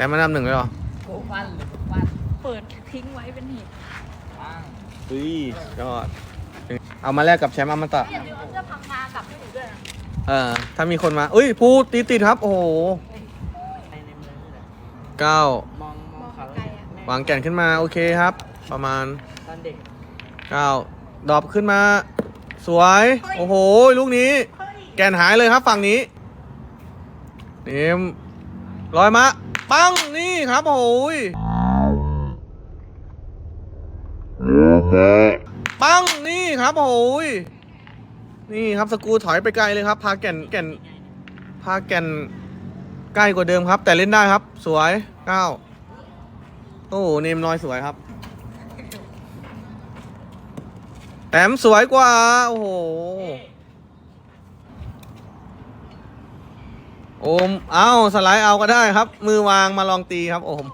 แต่มันนำหนึ่งเลยเหรอโกฟันหรือโกฟันเปิดทิ้งไว้เป็นเหตุปังเฮ้ยยอดเอามาแลกกับแชมป์อมตะ อย่าลืมเอาเสื้อพังงากลับให้หนูด้วยนะเออถ้ามีคนมาเอ้ยพูดติดติดครับ โอ้โหในในมือนี่แหละเก้ามองมองเขาไกลอะวางแก่นขึ้นมา โอเคครับ ประมาณตอนเด็กเก้าดรอปขึ้นมา สวย โอ้โห ลูกนี้แกนหายเลยครับฝั่งนี้นี่ลอยมา ปังนี่ครับโอ้ยปังนี่ครับโอ้ยนี่ครับสกูถอยไปไกลเลยครับ พาแก่นแก่น พาแก่นใกล้กว่าเดิมครับ แต่เล่นได้ครับ สวยเก้าโอ้โหเนมน้อยสวยครับแอมสวยกว่า โอ้โห โอม เอาสไลด์เอาก็ได้ครับ มือวางมาลองตีครับ โอม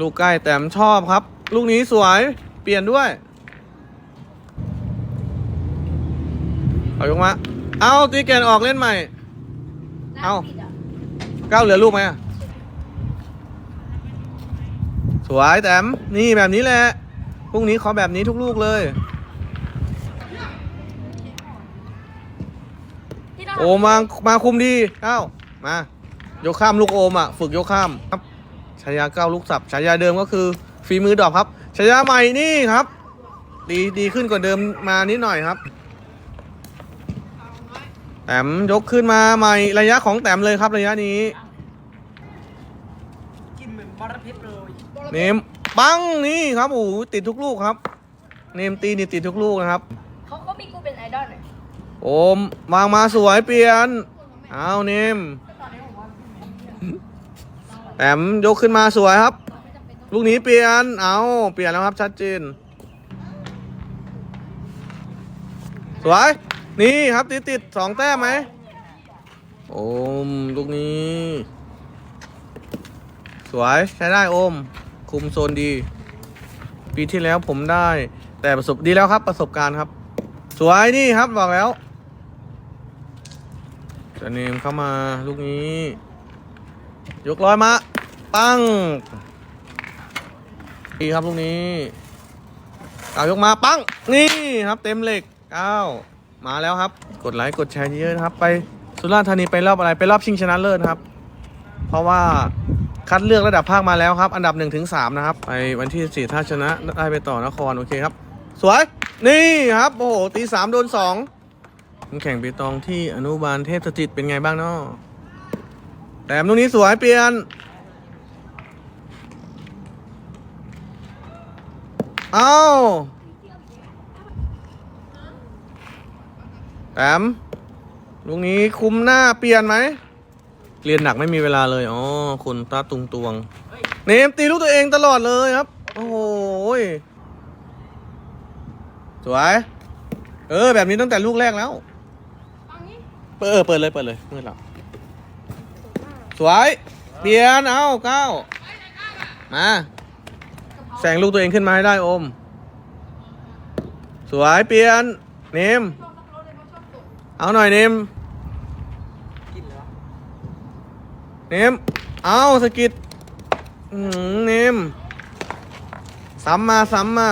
ลูกใกล้แต้มชอบครับ ลูกนี้สวย เปลี่ยนด้วย เอายกมา เอาตีแกนออกเล่นใหม่ เอาปิดะก้าเหลือลูกไหมสวยแต้มนี่แบบนี้แหละ พรุ่งนี้ขอแบบนี้ทุกลูกเลย โอมมามาคุมดีเก้ามา ยกข้ามลูกโอมอะ ฝึกยกข้ามครับฉายาเก้าลูกสับฉายาเดิมก็คือฝีมือดอกครับฉายาใหม่นี่ครับ ดีดีขึ้นกว่าเดิมมานิดหน่อยครับแต้มยกขึ้นมาใหม่ระยะของแต้มเลยครับระยะนี้กินเหมือนบอระเพ็ดเลยเนมปังนี่ครับโอ้โหติดทุกลูกครับ เนมตีนี่ติดทุกลูกนะครับ เขาเขามีกูเป็นไอดอลหน่อย โอมวางมาสวยเปลี่ยน เอาเนมแต้มยกขึ้นมาสวยครับ ลูกนี้เปลี่ยน เอาเปลี่ยนแล้วครับชัดเจนสวย นี่ครับติดติดสองแต้มไหม โอม ลูกนี้ สวยใช้ได้โอม คุมโซนดี ปีที่แล้วผมได้ แต่ประสบดีแล้วครับประสบการณ์ครับ สวยนี่ครับบอกแล้ว จะเนมเข้ามาลูกนี้ ยกร้อยมา ตั้งดีครับลูกนี้เก้ายกมาปั้งนี่ครับเต็มเหล็กเก้ามาแล้วครับ กดไลค์กดแชร์เยอะนะครับ ไปสุราษฎร์ธานีไปรอบอะไรไปรอบชิงชนะเลิศครับ เพราะว่าคัดเลือกระดับภาคมาแล้วครับ อันดับ1นถึงสนะครับ ไปวันที่ 4 ถ้าชนะได้ไปต่อนคร โอเคครับ สวย นี่ครับ โอ้โห ตีสามโดน 2 แข่งปตองที่อนุบาลเทพสถิตเป็นไงบ้างเนาะแต่มตรงนี้สวยเปลี่ยน เอาแต้มลูกนี้คุมหน้าเปลี่ยนไหม เรียนหนักไม่มีเวลาเลย อ๋อคนตาตุงตวง เนมตีลูกตัวเองตลอดเลยครับ โอ้โหสวย เออ แบบนี้ตั้งแต่ลูกแรกแล้ว เปิดเออเปิดเลยเปิดเลยมืดแล้วสวยเปลี่ยนเอาเก้ามาแสงลูกตัวเองขึ้นมาให้ได้อม สวยเปลี่ยนเนมเอาหน่อยเนมกินเนมเอาสกิดเนมซ้ำมาซ้ำมา